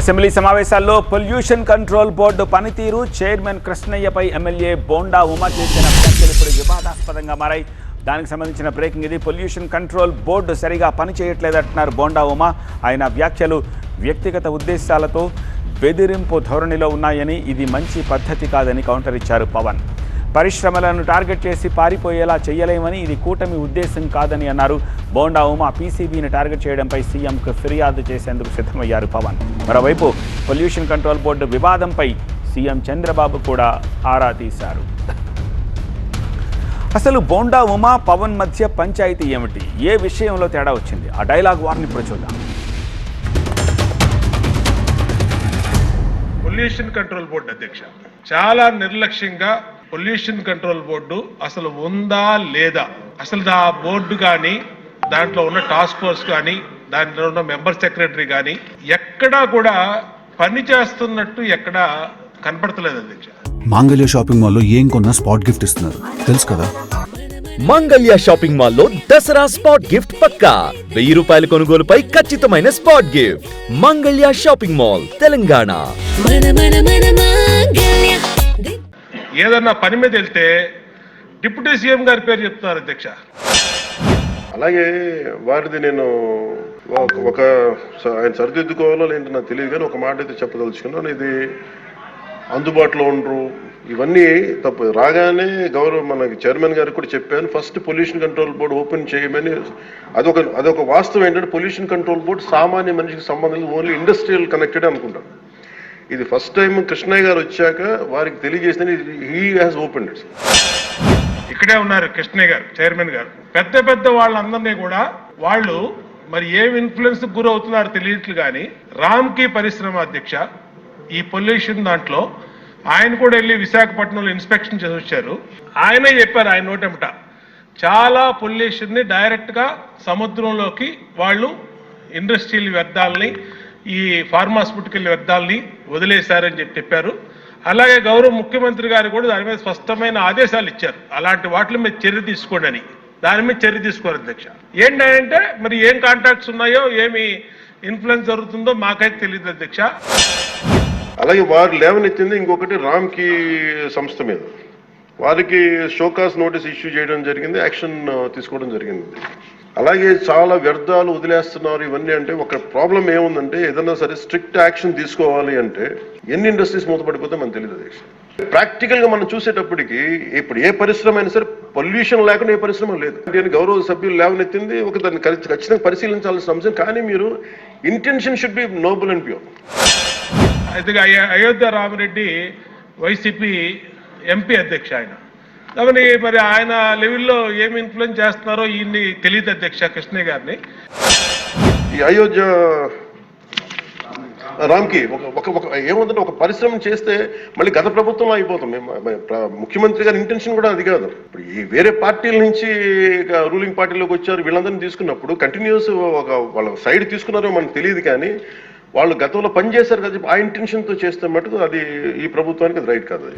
Assembly సమావేశాల్లో pollution control board పనితీరు chairman కృష్ణయ్యపై ఎమ్మెల్యే బోండా ఉమా చేసిన వ్యాఖ్యలు ఇప్పుడు వివాదాస్పదంగా మారాయి. దానికి సంబంధించిన బ్రేకింగ్ ఇది. పొల్యూషన్ కంట్రోల్ బోర్డు సరిగా పనిచేయట్లేదంటున్నారు బోండా ఉమా. ఆయన వ్యాఖ్యలు వ్యక్తిగత ఉద్దేశాలతో బెదిరింపు ధోరణిలో ఉన్నాయని ఇది మంచి పద్ధతి కాదని కౌంటర్ ఇచ్చారు పవన్. పరిశ్రమలను టార్గెట్ చేసి పారిపోయేలా చేయలేమని ఇది కూటమి ఉద్దేశం కాదని అన్నారు. బోండా ఉమా పీసీబీని టార్గెట్ చేయడంపై సీఎంకు ఫిర్యాదు చేసేందుకు సిద్ధమయ్యారు పవన్. మరోవైపు పొల్యూషన్ కంట్రోల్ బోర్డు వివాదంపై సీఎం చంద్రబాబు కూడా ఆరా తీశారు. అసలు బోండా ఉమా పవన్ మధ్య పంచాయతీ ఏమిటి? ఏ విషయంలో తేడా వచ్చింది? ఆ డైలాగ్ వారిని ఇప్పుడు చూద్దాం. పొల్యూషన్ కంట్రోల్ బోర్డు అధ్యక్ష చాలా నిర్లక్ష్యంగా పొల్యూషన్ కంట్రోల్ బోర్డు అసలు ఉందా లేదా? అసలు ఆ బోర్డు కానీ దాంట్లో ఉన్న టాస్క్ ఫోర్స్ కానీ దాంట్లో ఉన్న మెంబర్ సెక్రటరీ కానీ ఎక్కడా కూడా పని చేస్తున్నట్టు ఎక్కడా కనపడతలేదు అధ్యక్ష. మాంగళ్య షాపింగ్ మాల్లో ఏం కొన్నా స్పాట్ గిఫ్ట్ ఇస్తున్నారు. తెలుసు కదా? మంగళ్య షాపింగ్ మాల్లో దసరా స్పాట్ గిఫ్ట్ పక్కా. వెయ్యి రూపాయల కొనుగోలుపై ఖచ్చితమైన spot gift. Mangalya shopping mall Telangana. ఏదన్నా పని మీద వెళ్తే డిప్యూటీ సీఎం గారి పేరు చెప్తున్నారు అధ్యక్ష. అలాగే వారిది నేను ఒక- ఆయన సరిదిద్దుకోవాలో లేదంటే నాకు తెలియదు కానీ ఒక మాట అయితే చెప్పదలుచుకున్నాను. ఇది అందుబాటులో ఉండరు. ఇవన్నీ తప్పు. రాగానే గౌరవ మనకి చైర్మన్ గారికి కూడా చెప్పాను. First pollution control board open చేయమని అదొక అదొక వాస్తవం ఏంటంటే పొల్యూషన్ కంట్రోల్ బోర్డు సామాన్య మనిషికి సంబంధించి ఓన్లీ ఇండస్ట్రియల్ కనెక్టెడ్ అనుకుంటాను ఇది ఫస్ట్ టైం కృష్ణయ్య గారు వచ్చాక వారికి తెలియజేసిన హీ హాజ్ ఓపెన్ ఇట్స్ ఇక్కడే ఉన్నారు కృష్ణయ్య గారు చైర్మన్ గారు. పెద్ద పెద్ద వాళ్ళందరినీ కూడా వాళ్ళు మరి ఏం ఇన్ఫ్లుయెన్స్ గురవుతున్నారు తెలియట్లు కానీ రామ్కి పరిశ్రమ అధ్యక్ష ఈ పొల్యూషన్ దాంట్లో ఆయన కూడా వెళ్ళి విశాఖపట్నంలో ఇన్స్పెక్షన్ చేసి వచ్చారు. ఆయనే చెప్పారు ఆయన నోటెమట చాలా పొల్యూషన్ని డైరెక్ట్గా సముద్రంలోకి వాళ్ళు ఇండస్ట్రియల్ వ్యర్థాలని ఈ ఫార్మాస్యూటికల్ వ్యర్థాలని వదిలేశారని చెప్పి చెప్పారు. అలాగే గౌరవ ముఖ్యమంత్రి గారు కూడా దాని మీద స్పష్టమైన ఆదేశాలు ఇచ్చారు. అలాంటి వాటి మీద చర్య తీసుకోండి అని. దాని మీద చర్య తీసుకోరు అధ్యక్ష. ఏంటంటే మరి ఏం కాంటాక్ట్స్ ఉన్నాయో ఏమి ఇన్ఫ్లుయెన్స్ జరుగుతుందో మాకైతే తెలియదు అధ్యక్ష. అలాగే వారు లేవనెత్తింది ఇంకొకటి రామ్కి సంస్థ మీద. వారికి షోకాస్ నోటీస్ ఇష్యూ చేయడం జరిగింది యాక్షన్ తీసుకోవడం జరిగింది. అలాగే చాలా వ్యర్థాలు వదిలేస్తున్నారు ఇవన్నీ అంటే ఒక ప్రాబ్లం ఏముందంటే ఏదైనా సరే స్ట్రిక్ట్ యాక్షన్ తీసుకోవాలి అంటే ఎన్ని ఇండస్ట్రీస్ మూతపడిపోతే మనకు తెలియదు దేశం ప్రాక్టికల్గా మనం చూసేటప్పటికి ఇప్పుడు ఏ పరిశ్రమ అయినా సరే పొల్యూషన్ లేకుండా ఏ పరిశ్రమ లేదు. నేను గౌరవ సభ్యులు లేవనెత్తింది ఒక దాన్ని ఖచ్చితంగా పరిశీలించాల్సిన అంశం కానీ మీరు intention should be noble and pure. అయితే అయోధ్య రామరెడ్డి వైసీపీ ఎంపీ అధ్యక్ష ఆయన. కాబట్టి మరి ఆయన లెవెల్లో ఏమి ఇన్ఫ్లుయెన్స్ చేస్తున్నారో ఈయన్ని తెలియదు అధ్యక్ష కృష్ణయ్య గారిని. ఈ అయోధ్య రామ్కి ఒక ఒక ఏముందంటే ఒక పరిశ్రమ చేస్తే మళ్ళీ గత ప్రభుత్వంలో అయిపోతాం ముఖ్యమంత్రి గారి ఇంటెన్షన్ కూడా అది కాదు. ఇప్పుడు ఈ వేరే పార్టీల నుంచి రూలింగ్ పార్టీలోకి వచ్చారు వీళ్ళందరినీ తీసుకున్నప్పుడు కంటిన్యూస్ ఒక వాళ్ళ సైడ్ తీసుకున్నారో మనకు తెలియదు కానీ వాళ్ళు గతంలో పనిచేశారు కదా ఆ ఇంటెన్షన్తో చేస్తే మటుకు అది ఈ ప్రభుత్వానికి అది రైట్ కాదు.